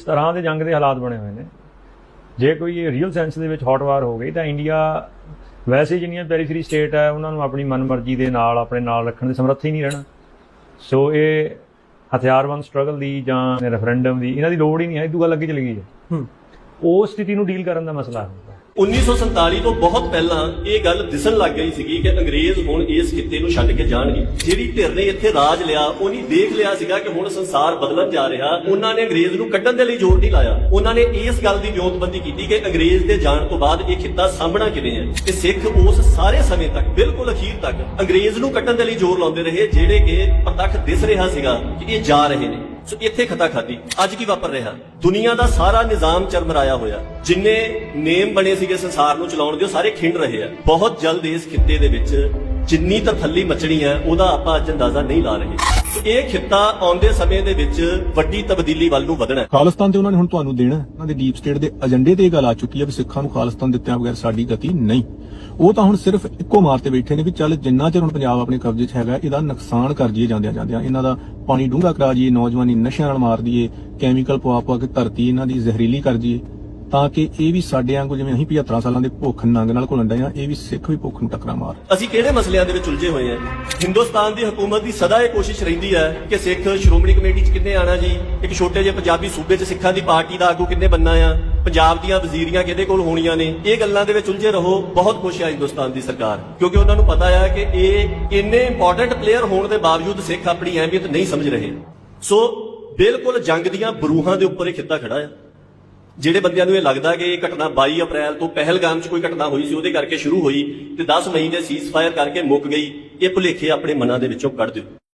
ਇਸ ਤਰ੍ਹਾਂ ਦੇ ਜੰਗ ਦੇ ਹਾਲਾਤ ਬਣੇ ਹੋਏ ਨੇ। ਜੇ ਕੋਈ ਰੀਅਲ ਸੈਂਸ ਦੇ ਵਿੱਚ ਹੌਟ ਵਾਰ ਹੋ ਗਈ ਤਾਂ ਇੰਡੀਆ ਵੈਸੇ ਜਿੰਨੀਆਂ ਪੈਰੀਫਰੀ ਸਟੇਟ ਹੈ ਉਹਨਾਂ ਨੂੰ ਆਪਣੀ ਮਨਮਰਜ਼ੀ ਦੇ ਨਾਲ ਆਪਣੇ ਨਾਲ ਰੱਖਣ ਦੇ ਸਮਰੱਥ ਹੀ ਨਹੀਂ ਰਹਿਣਾ। ਸੋ ਇਹ ਹਥਿਆਰਬੰਦ ਸਟਰਗਲ ਦੀ ਜਾਂ ਰੈਫਰੈਂਡਮ ਦੀ ਇਹਨਾਂ ਦੀ ਲੋੜ ਹੀ ਨਹੀਂ ਹੈ ਇਹ ਤੋਂ ਗੱਲ ਅੱਗੇ ਚਲੀ ਗਈ ਹੈ। ਹੂੰ। ਉਹ ਸਥਿਤੀ ਨੂੰ ਡੀਲ ਕਰਨ ਦਾ ਮਸਲਾ ਹੈ। 1947 ਤੋਂ ਬਹੁਤ ਪਹਿਲਾਂ ਇਹ ਗੱਲ ਦਿਸਣ ਲੱਗ ਗਈ ਸੀਗੀ ਕਿ ਅੰਗਰੇਜ਼ ਹੁਣ ਇਸ ਖਿੱਤੇ ਨੂੰ ਛੱਡ ਕੇ ਜਾਣਗੇ। ਜਿਹੜੀ ਧਿਰ ਨੇ ਇੱਥੇ ਰਾਜ ਲਿਆ, ਉਹਨੇ ਦੇਖ ਲਿਆ ਸੀਗਾ ਕਿ ਹੁਣ ਸੰਸਾਰ ਬਦਲਣ ਜਾ ਰਿਹਾ। ਉਹਨਾਂ ਨੇ ਅੰਗਰੇਜ਼ ਨੂੰ ਕੱਢਣ ਦੇ ਲਈ ਜ਼ੋਰ ਨਹੀਂ ਲਾਇਆ। ਉਹਨਾਂ ਨੇ ਇਸ ਗੱਲ ਦੀ ਵਿਉਂਤਬੰਦੀ ਕੀਤੀ ਕਿ ਅੰਗਰੇਜ਼ ਦੇ ਜਾਣ ਤੋਂ ਬਾਅਦ ਇਹ ਖਿੱਤਾ ਸਾਂਭਣਾ ਕਿਵੇਂ ਹੈ। ਤੇ ਸਿੱਖ ਉਸ ਸਾਰੇ ਸਮੇਂ ਤੱਕ, ਬਿਲਕੁਲ ਅਖੀਰ ਤੱਕ ਅੰਗਰੇਜ਼ ਨੂੰ ਕੱਢਣ ਦੇ ਲਈ ਜ਼ੋਰ ਲਾਉਂਦੇ ਰਹੇ, ਜਿਹੜੇ ਕਿ ਪ੍ਰਤੱਖ ਦਿਸ ਰਿਹਾ ਸੀਗਾ ਕਿ ਇਹ ਜਾ ਰਹੇ ਨੇ। ਸੋ ਇੱਥੇ ਖਤਾ ਖਾਦੀ ਅੱਜ ਕੀ ਵਾਪਰ ਰਿਹਾ? ਦੁਨੀਆ ਦਾ ਸਾਰਾ ਨਿਜ਼ਾਮ ਚਰਮਰਾਇਆ ਹੋਇਆ। ਜਿੰਨੇ ਨੇਮ ਬਣੇ ਸੀਗੇ ਸੰਸਾਰ ਨੂੰ ਚਲਾਉਣ ਦੇ, ਉਹ ਸਾਰੇ ਖਿੰਡ ਰਹੇ ਆ। ਬਹੁਤ ਜਲਦ ਇਸ ਖਿੱਤੇ ਦੇ ਵਿੱਚ ਜਿੰਨੀ ਤਰਥੱਲੀ ਮਚਣੀ ਹੈ, ਉਹਦਾ ਆਪਾਂ ਅੱਜ ਅੰਦਾਜ਼ਾ ਨਹੀਂ ਲਾ ਰਹੇ। ਇਹ ਖਿੱਤਾ ਆਉਂਦੇ ਸਮੇਂ ਦੇ ਵਿੱਚ ਵੱਡੀ ਤਬਦੀਲੀ ਵੱਲ ਨੂੰ ਵਧਣਾ ਹੈ। ਖਾਲਿਸਤਾਨ ਤੇ ਉਹਨਾਂ ਨੇ ਹੁਣ ਤੁਹਾਨੂੰ ਦੇਣਾ ਉਹਨਾਂ ਦੇ ਡੀਪ ਸਟੇਟ ਦੇ ਏਜੰਡੇ ਤੇ ਇਹ ਗੱਲ ਆ ਚੁੱਕੀ ਹੈ ਵੀ ਸਿੱਖਾਂ ਨੂੰ ਖਾਲਿਸਤਾਨ ਦਿੱਤਿਆਂ ਬਗੈਰ ਸਾਡੀ ਗਤੀ ਨਹੀਂ। ਉਹ ਤਾਂ ਹੁਣ ਸਿਰਫ ਇੱਕੋ ਮਾਰ ਤੇ ਬੈਠੇ ਨੇ ਵੀ ਚੱਲ ਜਿੰਨਾ ਚਿਰ ਹੁਣ ਪੰਜਾਬ ਆਪਣੇ ਕਬਜ਼ੇ 'ਚ ਹੈਗਾ, ਇਹਦਾ ਨੁਕਸਾਨ ਕਰ ਜੀਏ ਜਾਂਦਿਆਂ ਜਾਂਦਿਆਂ। ਇਹਨਾਂ ਦਾ ਪਾਣੀ ਡੂੰਘਾ ਕਰਾ ਜੀਏ ਨੌਜਵਾਨੀ ਨਸ਼ਿਆਂ ਨਾਲ ਮਾਰ ਦਈਏ ਕੈਮੀਕਲ ਪਵਾ ਪਵਾ ਕੇ ਧਰਤੀ ਇਹਨਾਂ ਦੀ ਜ਼ਹਿਰੀਲੀ ਕਰ ਜੀਏ ਤਾਂ ਕਿ ਇਹ ਵੀ ਸਾਡੇ ਵਾਂਗੂ ਜਿਵੇਂ ਅਸੀਂ 75 ਸਾਲਾਂ ਦੇ ਭੁੱਖ ਨੰਗ ਨਾਲ ਘੁਲਣ ਡਏ ਆ ਇਹ ਵੀ ਸਿੱਖ ਵੀ ਭੁੱਖ ਨੂੰ ਟੱਕਰਾਂ ਮਾਰ। ਅਸੀਂ ਕਿਹੜੇ ਮਸਲਿਆਂ ਦੇ ਵਿੱਚ ਉਲਝੇ ਹੋਏ ਹਾਂ? ਹਿੰਦੁਸਤਾਨ ਦੀ ਹਕੂਮਤ ਦੀ ਸਦਾ ਇਹ ਕੋਸ਼ਿਸ਼ ਰਹਿੰਦੀ ਹੈ ਕਿ ਸਿੱਖ ਸ਼੍ਰੋਮਣੀ ਕਮੇਟੀ 'ਚ ਕਿੰਨੇ ਆਣਾ ਜੀ? ਇੱਕ ਛੋਟੇ ਜਿਹੇ ਪੰਜਾਬੀ ਸੂਬੇ 'ਚ ਸਿੱਖਾਂ ਦੀ ਪਾਰਟੀ ਦਾ ਆਗੂ ਕਿੰਨੇ ਬੰਨਾ ਆ? ਪੰਜਾਬ ਦੀਆਂ ਵਜ਼ੀਰੀਆਂ ਕਿਹਦੇ ਕੋਲ ਹੋਣੀਆਂ ਨੇ? ਇਹ ਗੱਲਾਂ ਦੇ ਵਿੱਚ ਉਲਝੇ ਰਹੋ, ਬਹੁਤ ਖੁਸ਼ ਹੈ ਹਿੰਦੁਸਤਾਨ ਦੀ ਸਰਕਾਰ, ਕਿਉਂਕਿ ਉਹਨਾਂ ਨੂੰ ਪਤਾ ਹੈ ਕਿ ਇਹ ਇੰਨੇ ਇੰਪੋਰਟੈਂਟ ਪਲੇਅਰ ਹੋਣ ਦੇ ਬਾਵਜੂਦ ਸਿੱਖ ਆਪਣੀ ਅਹਿਮੀਅਤ ਨਹੀਂ ਸਮਝ ਰਹੇ। ਸੋ ਬਿਲਕੁਲ ਜੰਗ ਦੀਆਂ ਬਰੂਹਾਂ ਦੇ ਉੱਪਰ ਇਹ ਖਿੱਤਾ ਖੜਾ ਆ। ਜਿਹੜੇ ਬੰਦਿਆਂ ਨੂੰ ਇਹ ਲੱਗਦਾ ਕਿ ਇਹ ਘਟਨਾ 22 ਅਪ੍ਰੈਲ ਤੋਂ ਪਹਿਲਗਾਮ 'ਚ ਕੋਈ ਘਟਨਾ ਹੋਈ ਸੀ, ਉਹਦੇ ਕਰਕੇ ਸ਼ੁਰੂ ਹੋਈ ਤੇ 10 ਮਈ ਦੇ ਸੀਜ਼ਫਾਇਰ ਕਰਕੇ ਮੁੱਕ ਗਈ, ਇਹ ਭੁਲੇਖੇ ਆਪਣੇ ਮਨਾਂ ਦੇ ਵਿੱਚੋਂ ਕੱਢ ਦਿਓ।